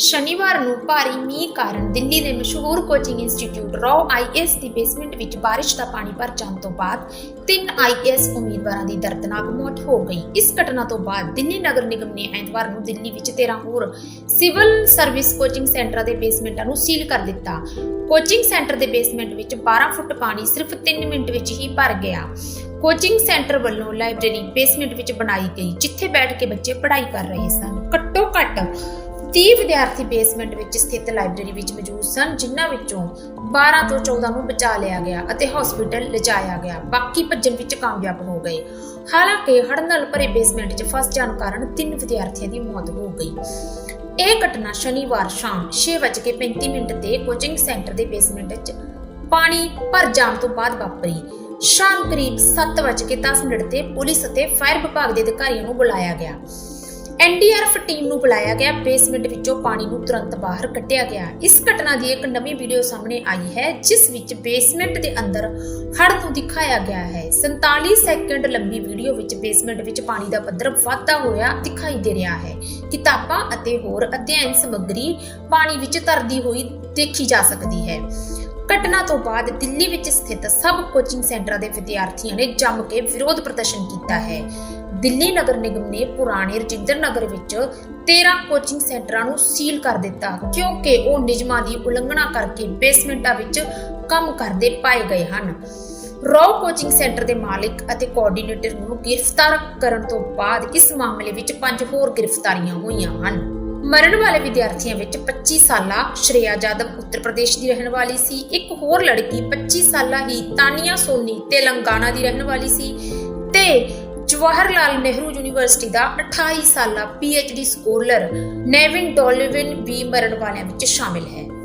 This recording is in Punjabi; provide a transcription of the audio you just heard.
ਸ਼ਨੀਵਾਰ ਨੂੰ ਭਾਰੀ ਮੀਂਹ ਕਾਰਨ ਦਿੱਲੀ ਦੇ ਮਸ਼ਹੂਰ ਕੋਚਿੰਗ ਇੰਸਟੀਚਿਊਟ ਰੌ ਆਈਐਸ ਦੀ ਬੇਸਮੈਂਟ ਵਿੱਚ ਬਾਰਿਸ਼ ਦਾ ਪਾਣੀ ਭਰ ਜਾਣ ਤੋਂ ਬਾਅਦ ਤਿੰਨ ਆਈਐਸ ਉਮੀਦਵਾਰਾਂ ਦੀ ਦਰਦਨਾਕ ਮੌਤ ਹੋ ਗਈ। ਇਸ ਘਟਨਾ ਤੋਂ ਬਾਅਦ ਦਿੱਲੀ ਨਗਰ ਨਿਗਮ ਨੇ ਐਤਵਾਰ ਨੂੰ ਦਿੱਲੀ ਵਿੱਚ 13 ਹੋਰ ਸਿਵਲ ਸਰਵਿਸ ਕੋਚਿੰਗ ਸੈਂਟਰਾਂ ਦੇ ਬੇਸਮੈਂਟਾਂ ਨੂੰ ਸੀਲ ਕਰ ਦਿੱਤਾ। ਕੋਚਿੰਗ ਸੈਂਟਰ ਦੇ ਬੇਸਮੈਂਟ ਵਿੱਚ 12 ਫੁੱਟ ਪਾਣੀ ਸਿਰਫ 3 ਮਿੰਟ ਵਿੱਚ ਹੀ ਭਰ ਗਿਆ। ਕੋਚਿੰਗ ਸੈਂਟਰ ਵੱਲੋਂ ਲਾਇਬ੍ਰੇਰੀ ਬੇਸਮੈਂਟ ਵਿੱਚ ਬਣਾਈ ਗਈ, ਜਿੱਥੇ ਬੈਠ ਕੇ ਬੱਚੇ ਪੜ੍ਹਾਈ ਕਰ ਰਹੇ ਸਨ। ਘੱਟੋ ਘੱਟ 30 ਵਿਦਿਆਰਥੀ ਬੇਸਮੈਂਟ ਵਿੱਚ ਸਥਿਤ ਲਾਇਬ੍ਰੇਰੀ ਵਿੱਚ ਮੌਜੂਦ ਸਨ, ਜਿਨ੍ਹਾਂ ਵਿੱਚੋਂ 12 ਤੋਂ 14 ਨੂੰ ਬਚਾ ਲਿਆ ਗਿਆ ਅਤੇ ਹਸਪੀਟਲ ਲਿਜਾਇਆ ਗਿਆ। ਬਾਕੀ ਭੱਜਣ ਵਿੱਚ ਕਾਮਯਾਬ ਹੋ ਗਏ। ਹਾਲਾਂਕਿ ਹੜ੍ਹ ਨਾਲ ਭਰੇ ਬੇਸਮੈਂਟ 'ਚ ਫਸ ਜਾਣ ਕਾਰਨ ਤਿੰਨ ਵਿਦਿਆਰਥੀਆਂ ਦੀ ਮੌਤ ਹੋ ਗਈ। ਇਹ ਘਟਨਾ ਸ਼ਨੀਵਾਰ ਸ਼ਾਮ 6:35 ਮਿੰਟ ਤੇ ਕੋਚਿੰਗ ਸੈਂਟਰ ਦੇ ਬੇਸਮੈਂਟ 'ਚ ਪਾਣੀ ਭਰ ਜਾਣ ਤੋਂ ਬਾਅਦ ਵਾਪਰੀ। ਸ਼ਾਮ ਕਰੀਬ 7:10 ਮਿੰਟ ਤੇ ਪੁਲਿਸ ਅਤੇ ਫਾਇਰ ਵਿਭਾਗ ਦੇ ਅਧਿਕਾਰੀਆਂ ਨੂੰ ਬੁਲਾਇਆ ਗਿਆ। ਐਨਡੀਆਰਐਫ ਟੀਮ ਨੂੰ ਬੁਲਾਇਆ ਗਿਆ। ਬੇਸਮੈਂਟ ਵਿੱਚੋਂ ਪਾਣੀ ਨੂੰ ਤੁਰੰਤ ਬਾਹਰ ਕੱਢਿਆ ਗਿਆ। ਇਸ ਘਟਨਾ ਦੀ ਇੱਕ ਨਵੀਂ ਵੀਡੀਓ ਸਾਹਮਣੇ ਆਈ ਹੈ, ਜਿਸ ਵਿੱਚ ਬੇਸਮੈਂਟ ਦੇ ਅੰਦਰ ਹੜ੍ਹ ਨੂੰ ਦਿਖਾਇਆ ਗਿਆ ਹੈ। 47 ਸੈਕਿੰਡ ਲੰਬੀ ਵੀਡੀਓ ਵਿੱਚ ਬੇਸਮੈਂਟ ਵਿੱਚ ਪਾਣੀ ਦਾ ਪੱਧਰ ਵਾਧਾ ਹੋਇਆ ਦਿਖਾਈ ਦੇ ਰਿਹਾ ਹੈ। ਕਿਤਾਬਾਂ ਅਤੇ ਹੋਰ ਅਧਿਐਨ ਸਮੱਗਰੀ ਪਾਣੀ ਵਿੱਚ ਤਰਦੀ ਹੋਈ ਦੇਖੀ ਜਾ ਸਕਦੀ ਹੈ। ਘਟਨਾ ਤੋਂ ਬਾਅਦ ਦਿੱਲੀ ਵਿੱਚ ਸਥਿਤ ਸਭ ਕੋਚਿੰਗ ਸੈਂਟਰਾਂ ਦੇ ਵਿਦਿਆਰਥੀਆਂ ਨੇ ਜੰਮ ਕੇ ਵਿਰੋਧ ਪ੍ਰਦਰਸ਼ਨ ਕੀਤਾ ਹੈ। ਦਿੱਲੀ ਨਗਰ ਨਿਗਮ ਨੇ ਪੁਰਾਣੇ ਰਜਿੰਦਰ ਨਗਰ ਵਿੱਚ 13 ਕੋਚਿੰਗ ਸੈਂਟਰਾਂ ਨੂੰ ਸੀਲ ਕਰ ਦਿੱਤਾ, ਕਿਉਂਕਿ ਉਹ ਨਿਯਮਾਂ ਦੀ ਉਲੰਘਣਾ ਕਰਕੇ ਬੇਸਮੈਂਟਾਂ ਵਿੱਚ ਕੰਮ ਕਰਦੇ ਪਾਏ ਗਏ ਹਨ। ਰੌ ਕੋਚਿੰਗ ਸੈਂਟਰ ਦੇ ਮਾਲਕ ਅਤੇ ਕੋਆਰਡੀਨੇਟਰ ਨੂੰ ਗ੍ਰਿਫਤਾਰ ਕਰਨ ਤੋਂ ਬਾਅਦ ਇਸ ਮਾਮਲੇ ਵਿੱਚ ਪੰਜ ਹੋਰ ਗ੍ਰਿਫਤਾਰੀਆਂ ਹੋਈਆਂ ਹਨ। ਮਰਨ ਵਾਲੇ ਵਿਦਿਆਰਥੀਆਂ ਵਿੱਚ 25 ਸਾਲਾ ਸ਼੍ਰੇਆ ਜਾਦਵ ਉੱਤਰ ਪ੍ਰਦੇਸ਼ ਦੀ ਰਹਿਣ ਵਾਲੀ ਸੀ, ਇੱਕ ਹੋਰ ਲੜਕੀ 25 ਸਾਲਾ ਹੀ ਤਾਨੀਆ ਸੋਨੀ ਤੇਲੰਗਾਨਾ ਦੀ ਰਹਿਣ ਵਾਲੀ ਸੀ ਤੇ ਜਵਾਹਰ ਲਾਲ ਨਹਿਰੂ ਯੂਨੀਵਰਸਿਟੀ ਦਾ 28 ਸਾਲਾ ਡੀ ਸਕੋਲਰ ਨੇਵਿਨ ਡੋਲਵਿਨ ਵੀ ਮਰਨ ਵਾਲਿਆਂ ਵਿੱਚ ਸ਼ਾਮਿਲ ਹੈ।